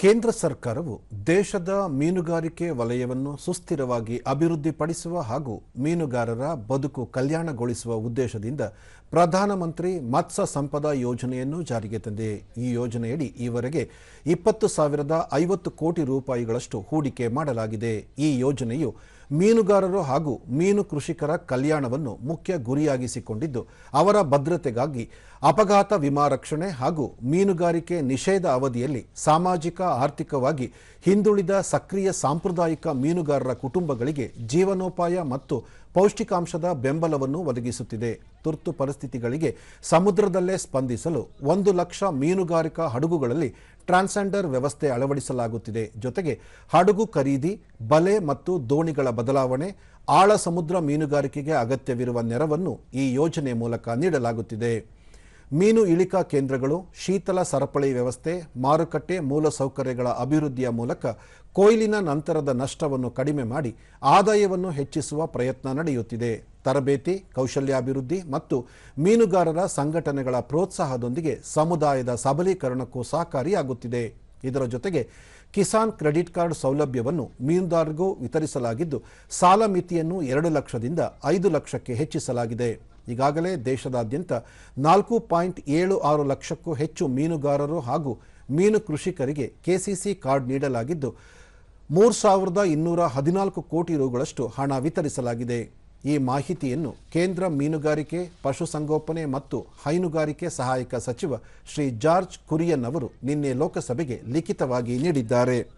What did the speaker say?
ಕೇಂದ್ರ ಸರ್ಕಾರವು ದೇಶದ ಮೀನುಗಾರಿಕೆ ವಲಯವನ್ನು ಸುಸ್ಥಿರವಾಗಿ ಅಭಿವೃದ್ಧಿಪಡಿಸುವ ಹಾಗೂ ಮೀನುಗಾರರ ಬದುಕು ಕಲ್ಯಾಣಗೊಳಿಸುವ ಉದ್ದೇಶದಿಂದ ಪ್ರಧಾನಮಂತ್ರಿ ಮತ್ಸ್ಯ ಸಂಪದ ಯೋಜನೆಯನ್ನು ಜಾರಿಗೆ ತಂದಿದೆ ಈ ಯೋಜನೆಯಡಿ ಈವರೆಗೆ ಇಪ್ಪತ್ತು ಸಾವಿರದ ಐವತ್ತು ಕೋಟಿ ರೂಪಾಯಿಗಳಷ್ಟು ಹೂಡಿಕೆ ಮಾಡಲಾಗಿದೆ. ಈ ಯೋಜನೆಯು ಮೀನುಗಾರರು ಹಾಗೂ ಮೀನು ಕೃಷಿಕರ ಕಲ್ಯಾಣವನ್ನು ಮುಖ್ಯ ಗುರಿಯಾಗಿಸಿಕೊಂಡಿದ್ದು, ಅವರ ಭದ್ರತೆಗಾಗಿ ಅಪಘಾತ ವಿಮಾ ರಕ್ಷಣೆ ಹಾಗೂ ಮೀನುಗಾರಿಕೆ ನಿಷೇಧ ಅವಧಿಯಲ್ಲಿ ಸಾಮಾಜಿಕ, ಆರ್ಥಿಕವಾಗಿ ಹಿಂದುಳಿದ ಸಕ್ರಿಯ ಸಾಂಪ್ರದಾಯಿಕ ಮೀನುಗಾರರ ಕುಟುಂಬಗಳಿಗೆ ಜೀವನೋಪಾಯ ಮತ್ತು ಪೌಷ್ಟಿಕಾಂಶದ ಬೆಂಬಲವನ್ನು ಒದಗಿಸುತ್ತಿದೆ. ತುರ್ತು ಪರಿಸ್ಥಿತಿಗಳಿಗೆ ಸಮುದ್ರದಲ್ಲೇ ಸ್ಪಂದಿಸಲು ಒಂದು ಲಕ್ಷ ಮೀನುಗಾರಿಕಾ ಹಡಗುಗಳಲ್ಲಿ ಟ್ರಾನ್ಸ್ಜೆಂಡರ್ ವ್ಯವಸ್ಥೆ ಅಳವಡಿಸಲಾಗುತ್ತಿದೆ. ಜೊತೆಗೆ ಹಡಗು ಖರೀದಿ, ಬಲೆ ಮತ್ತು ದೋಣಿಗಳ ಬದಲಾವಣೆ, ಆಳ ಸಮುದ್ರ ಮೀನುಗಾರಿಕೆಗೆ ಅಗತ್ಯವಿರುವ ನೆರವನ್ನು ಈ ಯೋಜನೆ ಮೂಲಕ ನೀಡಲಾಗುತ್ತಿದೆ. ಮೀನು ಇಳಿಕಾ ಕೇಂದ್ರಗಳು, ಶೀತಲ ಸರಪಳಿ ವ್ಯವಸ್ಥೆ, ಮಾರುಕಟ್ಟೆ ಮೂಲಸೌಕರ್ಯಗಳ ಅಭಿವೃದ್ಧಿಯ ಮೂಲಕ ಕೊಯ್ಲಿನ ನಂತರದ ನಷ್ಟವನ್ನು ಕಡಿಮೆ ಮಾಡಿ ಆದಾಯವನ್ನು ಹೆಚ್ಚಿಸುವ ಪ್ರಯತ್ನ ನಡೆಯುತ್ತಿದೆ. ತರಬೇತಿ, ಕೌಶಲ್ಯಾಭಿವೃದ್ಧಿ ಮತ್ತು ಮೀನುಗಾರರ ಸಂಘಟನೆಗಳ ಪ್ರೋತ್ಸಾಹದೊಂದಿಗೆ ಸಮುದಾಯದ ಸಬಲೀಕರಣಕ್ಕೂ ಸಹಕಾರಿಯಾಗುತ್ತಿದೆ. ಇದರ ಜೊತೆಗೆ ಕಿಸಾನ್ ಕ್ರೆಡಿಟ್ ಕಾರ್ಡ್ ಸೌಲಭ್ಯವನ್ನು ಮೀನುದಾರರಿಗೂ ವಿತರಿಸಲಾಗಿದ್ದು, ಸಾಲ ಮಿತಿಯನ್ನು ಎರಡು ಲಕ್ಷದಿಂದ ಐದು ಲಕ್ಷಕ್ಕೆ ಹೆಚ್ಚಿಸಲಾಗಿದೆ. ಈಗಾಗಲೇ ದೇಶದಾದ್ಯಂತ ನಾಲ್ಕು ಪಾಯಿಂಟ್ ಏಳು ಆರು ಲಕ್ಷಕ್ಕೂ ಹೆಚ್ಚು ಮೀನುಗಾರರು ಹಾಗೂ ಮೀನು ಕೃಷಿಕರಿಗೆ ಕೆಸಿಸಿ ಕಾರ್ಡ್ ನೀಡಲಾಗಿದ್ದು, ಮೂರು ಸಾವಿರದ ಇನ್ನೂರ ಹದಿನಾಲ್ಕು ಕೋಟಿ ರುಗಳಷ್ಟು ಹಣ ವಿತರಿಸಲಾಗಿದೆ. ಈ ಮಾಹಿತಿಯನ್ನು ಕೇಂದ್ರ ಮೀನುಗಾರಿಕೆ, ಪಶುಸಂಗೋಪನೆ ಮತ್ತು ಹೈನುಗಾರಿಕೆ ಸಹಾಯಕ ಸಚಿವ ಶ್ರೀ ಜಾರ್ಜ್ ಕುರಿಯನ್ ಅವರು ನಿನ್ನೆ ಲೋಕಸಭೆಗೆ ಲಿಖಿತವಾಗಿ ನೀಡಿದ್ದಾರೆ.